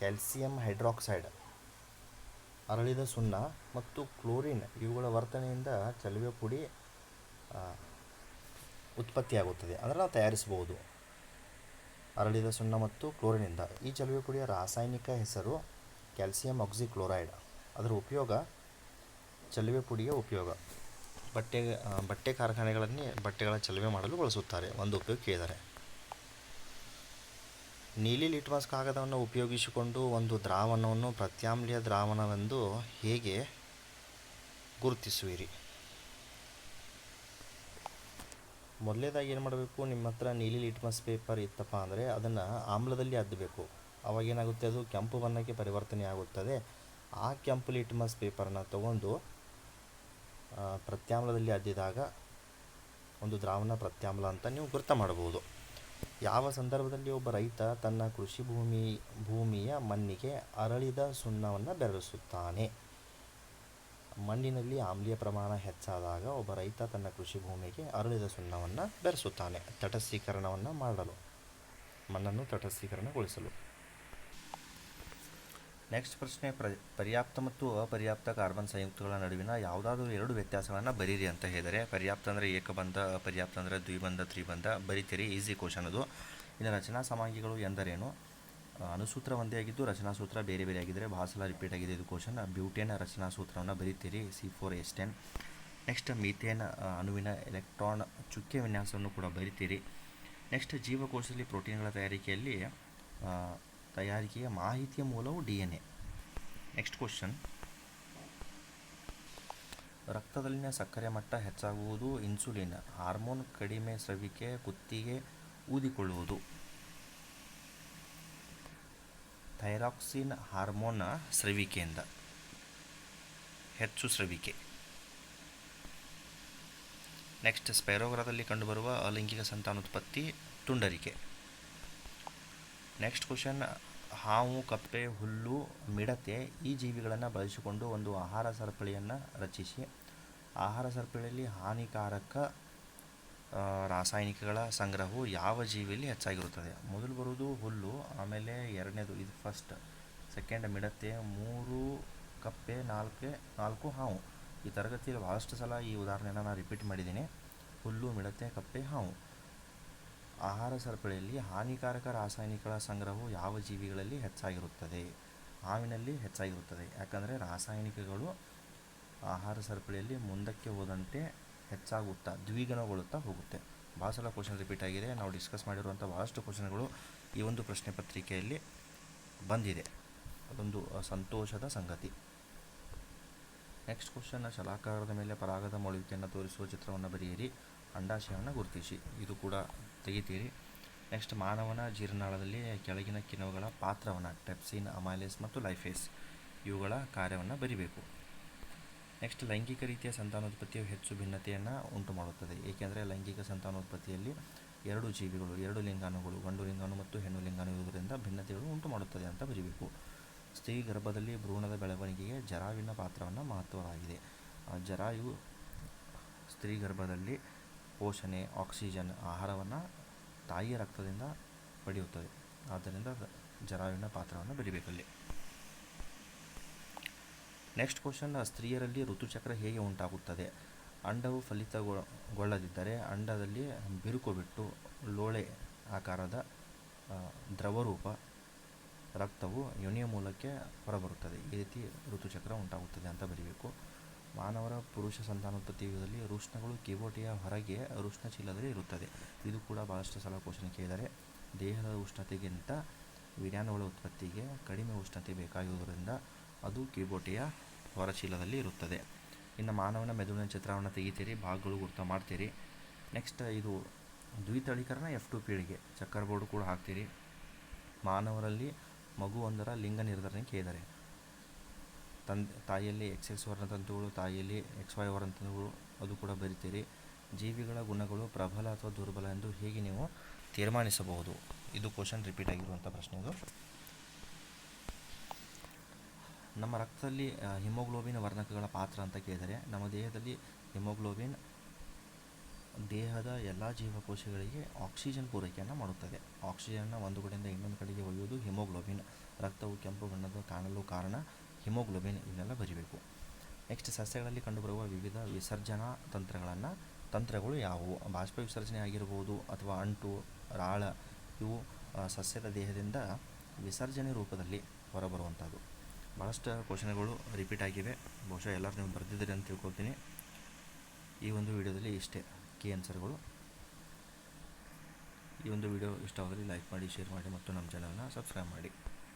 ಕ್ಯಾಲ್ಸಿಯಂ ಹೈಡ್ರಾಕ್ಸೈಡ್, ಅರಳಿದ ಸುಣ್ಣ ಮತ್ತು ಕ್ಲೋರಿನ್ ಇವುಗಳ ವರ್ತನೆಯಿಂದ ಚಲುವೆ ಪುಡಿ ಉತ್ಪತ್ತಿಯಾಗುತ್ತದೆ. ಅಂದರೆ ನಾವು ತಯಾರಿಸಬಹುದು ಅರಳಿದ ಸುಣ್ಣ ಮತ್ತು ಕ್ಲೋರಿನಿಂದ ಈ ಚಲುವೆ ಪುಡಿಯ ರಾಸಾಯನಿಕ ಹೆಸರು ಕ್ಯಾಲ್ಸಿಯಂ ಆಕ್ಸಿಕ್ಲೋರೈಡ್. ಅದರ ಉಪಯೋಗ ಚಲುವೆ ಪುಡಿಯ ಉಪಯೋಗ. ಬಟ್ಟೆ ಬಟ್ಟೆ ಕಾರ್ಖಾನೆಗಳನ್ನೇ ಬಟ್ಟೆಗಳ ಚಲುವೆ ಮಾಡಲು ಬಳಸುತ್ತಾರೆ. ಒಂದು ಉಪಯೋಗ ಕೇಳಿದ್ದಾರೆ. ನೀಲಿ ಲಿಟ್ಮಸ್ ಕಾಗದವನ್ನು ಉಪಯೋಗಿಸಿಕೊಂಡು ಒಂದು ದ್ರಾವಣವನ್ನು ಪ್ರತ್ಯಾಮ್ಲೀಯ ದ್ರಾವಣವೆಂದು ಹೇಗೆ ಗುರುತಿಸುವಿರಿ? ಮೊದಲನೇದಾಗಿ ಏನು ಮಾಡಬೇಕು, ನಿಮ್ಮ ಹತ್ರ ನೀಲಿ ಲಿಟ್ಮಸ್ ಪೇಪರ್ ಇತ್ತಪ್ಪ ಅಂದರೆ ಅದನ್ನು ಆಮ್ಲದಲ್ಲಿ ಅದ್ದಬೇಕು ಅವಾಗ ಏನಾಗುತ್ತೆ ಅದು? ಕೆಂಪು ಬಣ್ಣಕ್ಕೆ ಪರಿವರ್ತನೆ ಆಗುತ್ತದೆ. ಆ ಕೆಂಪು ಲಿಟ್ಮಸ್ ಪೇಪರನ್ನು ತಗೊಂಡು ಪ್ರತ್ಯಾಮ್ಲದಲ್ಲಿ ಅದ್ದಿದಾಗ ಒಂದು ದ್ರಾವಣ ಪ್ರತ್ಯಾಮ್ಲ ಅಂತ ನೀವು ಗುರುತ ಮಾಡಬಹುದು ಯಾವ ಸಂದರ್ಭದಲ್ಲಿ ಒಬ್ಬ ರೈತ ತನ್ನ ಕೃಷಿ ಭೂಮಿ, ಭೂಮಿಯ ಮಣ್ಣಿಗೆ ಅರಳಿದ ಸುಣ್ಣವನ್ನು ಬೆರೆಸುತ್ತಾನೆ ಮಣ್ಣಿನಲ್ಲಿ ಆಮ್ಲೀಯ ಪ್ರಮಾಣ ಹೆಚ್ಚಾದಾಗ ಒಬ್ಬ ರೈತ ತನ್ನ ಕೃಷಿ ಭೂಮಿಗೆ ಅರಳಿದ ಸುಣ್ಣವನ್ನು ಬೆರೆಸುತ್ತಾನೆ. ತಟಸ್ಥೀಕರಣವನ್ನು ಮಾಡಲು, ಮಣ್ಣನ್ನು ತಟಸ್ಥೀಕರಣಗೊಳಿಸಲು. ನೆಕ್ಸ್ಟ್ ಪ್ರಶ್ನೆ, ಪ್ರ, ಪರ್ಯಾಪ್ತ ಮತ್ತು ಅಪರ್ಯಾಪ್ತ ಕಾರ್ಬನ್ ಸಂಯುಕ್ತಗಳ ನಡುವಿನ ಯಾವುದಾದ್ರೂ ಎರಡು ವ್ಯತ್ಯಾಸಗಳನ್ನು ಬರೀರಿ ಅಂತ ಹೇಳಿದರೆ, ಪರ್ಯಾಪ್ತ ಅಂದರೆ ಏಕಬಂಧ, ಅಪರ್ಯಾಪ್ತ ಅಂದರೆ ದ್ವಿಬಂಧ, ತ್ರಿಬಂಧ, ಬರಿತೀರಿ ಈಸಿ ಕ್ವಶನ್ ಅದು. ಇದರ ರಚನಾ ಸಮಾಗಿಗಳು ಎಂದರೇನು? ಅನುಸೂತ್ರ ಒಂದೇ ಆಗಿದ್ದು ರಚನಾ ಸೂತ್ರ ಬೇರೆ ಬೇರೆ ಆಗಿದ್ದರೆ ಭಾಳ ಸಲ ರಿಪೀಟ್ ಆಗಿದೆ ಇದು ಕ್ವಶನ್ ಬ್ಯೂಟೇನ್ ರಚನಾ ಸೂತ್ರವನ್ನು ಬರೀತೀರಿ. C four S ten next methane ಅಣುವಿನ ಎಲೆಕ್ಟ್ರಾನ್ ಚುಕ್ಕೆ ವಿನ್ಯಾಸವನ್ನು ಕೂಡ ಬರಿತೀರಿ. ನೆಕ್ಸ್ಟ್ ಜೀವಕೋಶದಲ್ಲಿ ಪ್ರೋಟೀನ್ಗಳ ತಯಾರಿಕೆಯಲ್ಲಿ ತಯಾರಿಕೆಯ ಮಾಹಿತಿಯ ಮೂಲವು D N A next question ರಕ್ತದಲ್ಲಿನ ಸಕ್ಕರೆ ಮಟ್ಟ ಹೆಚ್ಚಾಗುವುದು ಇನ್ಸುಲಿನ್ ಹಾರ್ಮೋನ್ ಕಡಿಮೆ ಸ್ರವಿಕೆ, ಕುತ್ತಿಗೆ ಊದಿಕೊಳ್ಳುವುದು. ಥೈರಾಕ್ಸಿನ್ ಹಾರ್ಮೋನ ಸ್ರವಿಕೆಯಿಂದ, ಹೆಚ್ಚು ಸ್ರವಿಕೆ. ನೆಕ್ಸ್ಟ್ ಸ್ಪೈರೋಗ್ರಾದಲ್ಲಿ ಕಂಡುಬರುವ ಅಲೈಂಗಿಕ ಸಂತಾನೋತ್ಪತ್ತಿ, ತುಂಡರಿಕೆ. ನೆಕ್ಸ್ಟ್ ಕ್ವಶನ್ ಹಾವು, ಕಪ್ಪೆ, ಹುಲ್ಲು, ಮಿಡತೆ ಈ ಜೀವಿಗಳನ್ನು ಬಳಸಿಕೊಂಡು ಒಂದು ಆಹಾರ ಸರಪಳಿಯನ್ನು ರಚಿಸಿ. ಆಹಾರ ಸರಪಳಿಯಲ್ಲಿ ಹಾನಿಕಾರಕ ರಾಸಾಯನಿಕಗಳ ಸಂಗ್ರಹವು ಯಾವ ಜೀವಿಯಲ್ಲಿ ಹೆಚ್ಚಾಗಿರುತ್ತದೆ? ಮೊದಲು ಬರುವುದು ಹುಲ್ಲು, ಆಮೇಲೆ ಎರಡನೇದು ಇದು ಫಸ್ಟ್ ಸೆಕೆಂಡ್ ಮಿಡತೆ ಮೂರು, ಕಪ್ಪೆ, ನಾಲ್ಕೆ, ನಾಲ್ಕು, ಹಾವು. ಈ ತರಗತಿಯಲ್ಲಿ ಭಾಳಷ್ಟು ಸಲ ಈ ಉದಾಹರಣೆನ ನಾನು ರಿಪೀಟ್ ಮಾಡಿದ್ದೀನಿ. ಹುಲ್ಲು ಮಿಡತೆ ಕಪ್ಪೆ, ಹಾವು. ಆಹಾರ ಸರಪಳಿಯಲ್ಲಿ ಹಾನಿಕಾರಕ ರಾಸಾಯನಿಕಗಳ ಸಂಗ್ರಹವು ಯಾವ ಜೀವಿಗಳಲ್ಲಿ ಹೆಚ್ಚಾಗಿರುತ್ತದೆ? ಹಾವಿನಲ್ಲಿ ಹೆಚ್ಚಾಗಿರುತ್ತದೆ. ಯಾಕಂದರೆ ರಾಸಾಯನಿಕಗಳು ಆಹಾರ ಸರಪಳಿಯಲ್ಲಿ ಮುಂದಕ್ಕೆ ಹೋದಂತೆ ಹೆಚ್ಚಾಗುತ್ತಾ ದ್ವಿಗುಣಗೊಳ್ಳುತ್ತಾ ಹೋಗುತ್ತೆ. ಭಾಳ ಸಲ ಕ್ವಶನ್ ರಿಪೀಟ್ ಆಗಿದೆ. ನಾವು ಡಿಸ್ಕಸ್ ಮಾಡಿರುವಂಥ ಭಾಳಷ್ಟು ಕ್ವಶನ್ಗಳು ಈ ಒಂದು ಪ್ರಶ್ನೆ ಪತ್ರಿಕೆಯಲ್ಲಿ ಬಂದಿದೆ. ಅದೊಂದು ಸಂತೋಷದ ಸಂಗತಿ. ನೆಕ್ಸ್ಟ್ ಕ್ವಶನ್ ಶಲಾಕಾರದ ಮೇಲೆ ಪರಾಗದ ಮೌಳಿಕೆಯನ್ನು ತೋರಿಸುವ ಚಿತ್ರವನ್ನು ಬರೆಯಿರಿ. ಅಂಡಾಶಯವನ್ನು ಗುರುತಿಸಿ. ಇದು ಕೂಡ ತೆಗಿತೀರಿ. ನೆಕ್ಸ್ಟ್ ಮಾನವನ ಜೀರ್ಣಾಳದಲ್ಲಿ ಕೆಳಗಿನ ಕಿಣ್ವಗಳ ಪಾತ್ರವನ್ನು ಟೆಪ್ಸಿನ್ ಅಮೈಲೇಸ್ ಮತ್ತು ಲೈಫೇಸ್ ಇವುಗಳ ಕಾರ್ಯವನ್ನು ಬರಿಬೇಕು. ನೆಕ್ಸ್ಟ್ ಲೈಂಗಿಕ ರೀತಿಯ ಸಂತಾನೋತ್ಪತ್ತಿಯು ಹೆಚ್ಚು ಭಿನ್ನತೆಯನ್ನು ಉಂಟು ಮಾಡುತ್ತದೆ ಏಕೆಂದರೆ ಲೈಂಗಿಕ ಸಂತಾನೋತ್ಪತ್ತಿಯಲ್ಲಿ ಎರಡು ಜೀವಿಗಳು, ಎರಡು ಲಿಂಗಾಣುಗಳು, ಗಂಡು ಲಿಂಗಾಣು ಮತ್ತು ಹೆಣ್ಣು ಲಿಂಗಾಣು ಇರುವುದರಿಂದ ಭಿನ್ನತೆಗಳು ಉಂಟು ಮಾಡುತ್ತದೆ ಅಂತ ಬರೀಬೇಕು. ಸ್ತ್ರೀ ಗರ್ಭದಲ್ಲಿ ಭ್ರೂಣದ ಬೆಳವಣಿಗೆಗೆ ಜರಾವಿನ ಪಾತ್ರವನ್ನು ಮಹತ್ವವಾಗಿದೆ. ಜರಾಯು ಸ್ತ್ರೀ ಗರ್ಭದಲ್ಲಿ ಪೋಷಣೆ, ಆಕ್ಸಿಜನ್, ಆಹಾರವನ್ನು ತಾಯಿಯ ರಕ್ತದಿಂದ ಪಡೆಯುತ್ತದೆ. ಆದ್ದರಿಂದ ಜರಾವಿನ ಪಾತ್ರವನ್ನು ಬರಿಬೇಕಲ್ಲಿ ನೆಕ್ಸ್ಟ್ ಕ್ವಶನ್ ಸ್ತ್ರೀಯರಲ್ಲಿ ಋತುಚಕ್ರ ಹೇಗೆ ಉಂಟಾಗುತ್ತದೆ? ಅಂಡವು ಫಲಿತಗೊಳ್ಳದಿದ್ದರೆ ಅಂಡದಲ್ಲಿ ಬಿರುಕು ಬಿಟ್ಟು ಲೋಳೆ ಆಕಾರದ ದ್ರವರೂಪ ರಕ್ತವು ಯೋನಿಯ ಮೂಲಕ್ಕೆ ಹೊರಬರುತ್ತದೆ. ಈ ರೀತಿ ಋತುಚಕ್ರ ಉಂಟಾಗುತ್ತದೆ ಅಂತ ಬರೀಬೇಕು. ಮಾನವರ ಪುರುಷ ಸಂತಾನೋತ್ಪತ್ತಿ ಯುಗದಲ್ಲಿ ಋಷ್ಣಗಳು ಕಿಬೋಟಿಯ ಹೊರಗೆ ಋಷ್ಣ ಚೀಲದಲ್ಲಿ ಇರುತ್ತದೆ. ಇದು ಕೂಡ ಭಾಳಷ್ಟು ಸಲ ಕ್ವಶನ್ ಕೇಳಿದರೆ, ದೇಹದ ಉಷ್ಣತೆಗಿಂತ ವಿಜ್ಞಾನಗಳ ಉತ್ಪತ್ತಿಗೆ ಕಡಿಮೆ ಉಷ್ಣತೆ ಬೇಕಾಗಿರುವುದರಿಂದ ಅದು ಕಿಬೋಟಿಯ ಹೊರಚೀಲದಲ್ಲಿ ಇರುತ್ತದೆ. ಇನ್ನು ಮಾನವನ ಮೆದುಳಿನ ಚಿತ್ರವನ್ನು ತೆಗಿತೀರಿ, ಭಾಗಗಳು ಗುರುತ ಮಾಡ್ತೀರಿ. ನೆಕ್ಸ್ಟ್ ಇದು ದ್ವಿತಳೀಕರಣ ಎಫ್ ಟು ಪೀಳಿಗೆ. ಚಕ್ಕರ್ ಬೋರ್ಡ್ ಕೂಡ ಹಾಕ್ತೀರಿ. ಮಾನವರಲ್ಲಿ ಮಗುವೊಂದರ ಲಿಂಗ ನಿರ್ಧಾರಣೆ ಕೇಳಿದರೆ. ತಂದೆ, ತಾಯಿಯಲ್ಲಿ ಎಕ್ಸ್ ಎಕ್ಸ್ ವರ್ಣತಂತುಗಳು ತಾಯಿಯಲ್ಲಿ ಎಕ್ಸ್ ವೈ ವರ್ಣತಂತುಗಳು ಅದು ಕೂಡ ಬರಿತೀರಿ. ಜೀವಿಗಳ ಗುಣಗಳು ಪ್ರಬಲ ಅಥವಾ ದುರ್ಬಲ ಎಂದು ಹೇಗೆ ನೀವು ತೀರ್ಮಾನಿಸಬಹುದು? ಇದು ಕ್ವಶನ್ ರಿಪೀಟ್ ಆಗಿರುವಂಥ ಪ್ರಶ್ನೆ ಇದು. ನಮ್ಮ ರಕ್ತದಲ್ಲಿ ಹಿಮೋಗ್ಲೋಬಿನ್ ವರ್ಣಕಗಳ ಪಾತ್ರ ಅಂತ ಕೇಳಿದರೆ, ನಮ್ಮ ದೇಹದಲ್ಲಿ ಹಿಮೋಗ್ಲೋಬಿನ್ ದೇಹದ ಎಲ್ಲ ಜೀವಕೋಶಗಳಿಗೆ ಆಕ್ಸಿಜನ್ ಪೂರೈಕೆಯನ್ನು ಮಾಡುತ್ತದೆ. ಆಕ್ಸಿಜನ್ನ ಒಂದು ಕಡೆಯಿಂದ ಇನ್ನೊಂದು ಕಡೆಗೆ ಒಯ್ಯುವುದು ಹಿಮೋಗ್ಲೋಬಿನ್. ರಕ್ತವು ಕೆಂಪು ಬಣ್ಣದ ಕಾಣಲು ಕಾರಣ ಹಿಮೋಗ್ಲೋಬಿನ್ ಇದನ್ನೆಲ್ಲ ಬರಿಬೇಕು. ನೆಕ್ಸ್ಟ್ ಸಸ್ಯಗಳಲ್ಲಿ ಕಂಡುಬರುವ ವಿವಿಧ ವಿಸರ್ಜನಾ ತಂತ್ರಗಳನ್ನು, ತಂತ್ರಗಳು ಯಾವುವು? ಬಾಷ್ಪ ವಿಸರ್ಜನೆ ಆಗಿರ್ಬೋದು ಅಥವಾ ಅಂಟು, ರಾಳ, ಇವು ಸಸ್ಯದ ದೇಹದಿಂದ ವಿಸರ್ಜನೆ ರೂಪದಲ್ಲಿ ಹೊರಬರುವಂಥದ್ದು. ಭಾಳಷ್ಟು ಕ್ವಶನ್ಗಳು ರಿಪೀಟ್ ಆಗಿವೆ ಬಹುಶಃ ಎಲ್ಲರೂ ನೀವು ಬರೆದಿದ್ದೀರಿ ಅಂತ ತಿಳ್ಕೊತೀನಿ ಈ ಒಂದು ವಿಡಿಯೋದಲ್ಲಿ ಇಷ್ಟೇ ಕೀ ಆನ್ಸರ್ಗಳು ಈ ಒಂದು ವಿಡಿಯೋ ಇಷ್ಟವಾದಲ್ಲಿ ಲೈಕ್ ಮಾಡಿ ಶೇರ್ ಮಾಡಿ ಮತ್ತು ನಮ್ಮ ಚಾನಲ್ನ ಸಬ್ಸ್ಕ್ರೈಬ್ ಮಾಡಿ.